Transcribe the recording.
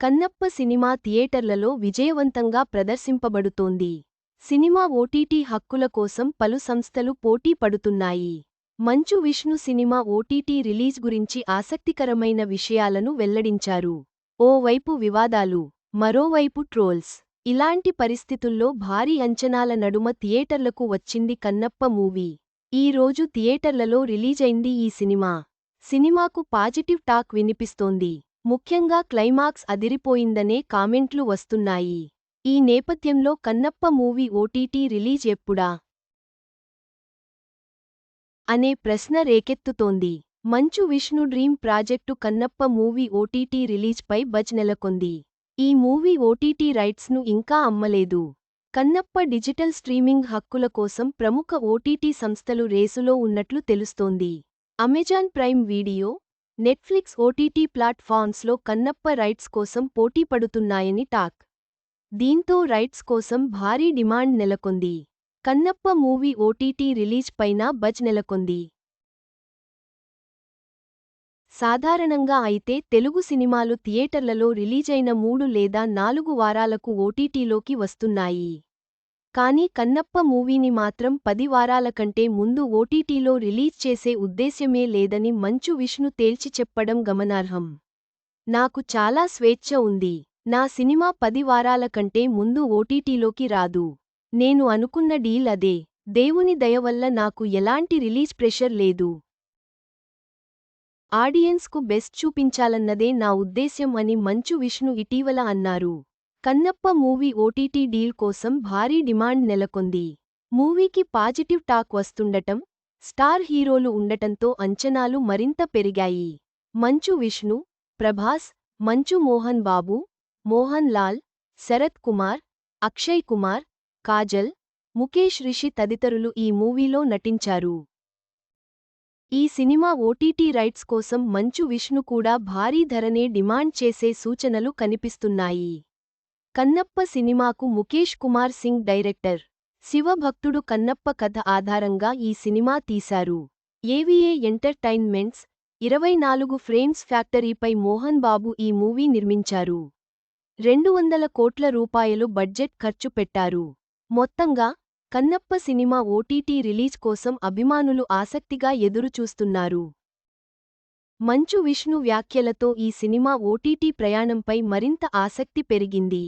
Kannappa cinema థియేటర్లలో విజయవంతంగా ప్రదర్శింపబడుతోంది. Cinema OTT హక్కుల కోసం పలు సంస్థలు పోటీ పడుతున్నాయి. Manchu Vishnu cinema OTT release గురించి ఆసక్తికరమైన విషయాలను వెల్లడించారు. ఓవైపు వివాదాలు మరోవైపు ట్రోల్స్. ఇలాంటి పరిస్థితుల్లో భారీ అంచనాల నడుమ థియేటర్లకు వచ్చింది కన్నప్ప మూవీ. ఈ రోజు థియేటర్లలో రిలీజైంది ఈ సినిమా. సినిమాకు పాజిటివ్ టాక్ వినిపిస్తోంది. ముఖ్యంగా క్లైమాక్స్ అదిరిపోయిందనే కామెంట్లు వస్తున్నాయి. ఈ నేపథ్యంలో కన్నప్ప మూవీ ఓటీటీ రిలీజ్ ఎప్పుడా? అనే ప్రశ్న రేకెత్తుతోంది. Manchu Vishnu dream project Kannappa movie OTT రిలీజ్పై buzz నెలకొంది. ఈ మూవీ ఓటీటీ రైట్స్ను ఇంకా అమ్మలేదు. కన్నప్ప డిజిటల్ స్ట్రీమింగ్ హక్కుల కోసం ప్రముఖ ఓటీటీ సంస్థలు రేసులో ఉన్నట్లు తెలుస్తోంది. Amazon prime video Netflix OTT ప్లాట్ఫామ్స్లో Kannappa rights కోసం పోటీ పడుతున్నాయని టాక్. దీంతో రైట్స్ కోసం భారీ డిమాండ్ నెలకొంది. కన్నప్ప మూవీ ఓటీటీ రిలీజ్ పైన బజ్ నెలకొంది. సాధారణంగా అయితే తెలుగు సినిమాలు థియేటర్లలో రిలీజైన మూడు లేదా నాలుగు వారాలకు ఓటీటీలోకి వస్తున్నాయి. కానీ కన్నప్ప మూవీని మాత్రం పది వారాల కంటే ముందు ఓటీటీలో రిలీజ్ చేసే ఉద్దేశ్యమే లేదని మంచు విష్ణు తేల్చి చెప్పడం గమనార్హం. నాకు చాలా స్వేచ్ఛ ఉంది. నా సినిమా పది వారాల కంటే ముందు ఓటీటీలోకి రాదు. నేను అనుకున్న డీల్ అదే. దేవుని దయవల్ల నాకు ఎలాంటి రిలీజ్ ప్రెషర్ లేదు. ఆడియన్స్కు బెస్ట్ చూపించాలన్నదే నా ఉద్దేశ్యం అని మంచు విష్ణు ఇటీవల అన్నారు. కన్నప్ప మూవీ ఓటీటీ డీల్ కోసం భారీ డిమాండ్ నెలకొంది. మూవీకి పాజిటివ్ టాక్ వస్తుండటం స్టార్ హీరోలు ఉండటంతో అంచనాలు మరింత పెరిగాయి. మంచు విష్ణు ప్రభాస్ మంచు మోహన్ బాబు మోహన్ లాల్ శరత్ కుమార్ అక్షయ్ కుమార్ కాజల్ ముఖేష్ రిషి తదితరులు ఈ మూవీలో నటించారు. ఈ సినిమా ఓటీటీ రైట్స్ కోసం మంచు విష్ణు కూడా భారీ ధరనే డిమాండ్ చేసే సూచనలు కనిపిస్తున్నాయి. కన్నప్ప సినిమాకు ముఖేష్ కుమార్ సింగ్ డైరెక్టర్. శివభక్తుడు కన్నప్ప కథ ఆధారంగా ఈ సినిమా తీశారు. ఏవిఏ ఎంటర్టైన్మెంట్స్ ఇరవై నాలుగు ఫ్రేమ్స్ ఫ్యాక్టరీపై మోహన్ బాబు ఈ మూవీ నిర్మించారు. రెండు వందల కోట్ల రూపాయలు బడ్జెట్ ఖర్చు పెట్టారు. మొత్తంగా కన్నప్ప సినిమా ఓటీటీ రిలీజ్ కోసం అభిమానులు ఆసక్తిగా ఎదురుచూస్తున్నారు. మంచు విష్ణు వ్యాఖ్యలతో ఈ సినిమా ఓటీటీ ప్రయాణంపై మరింత ఆసక్తి పెరిగింది.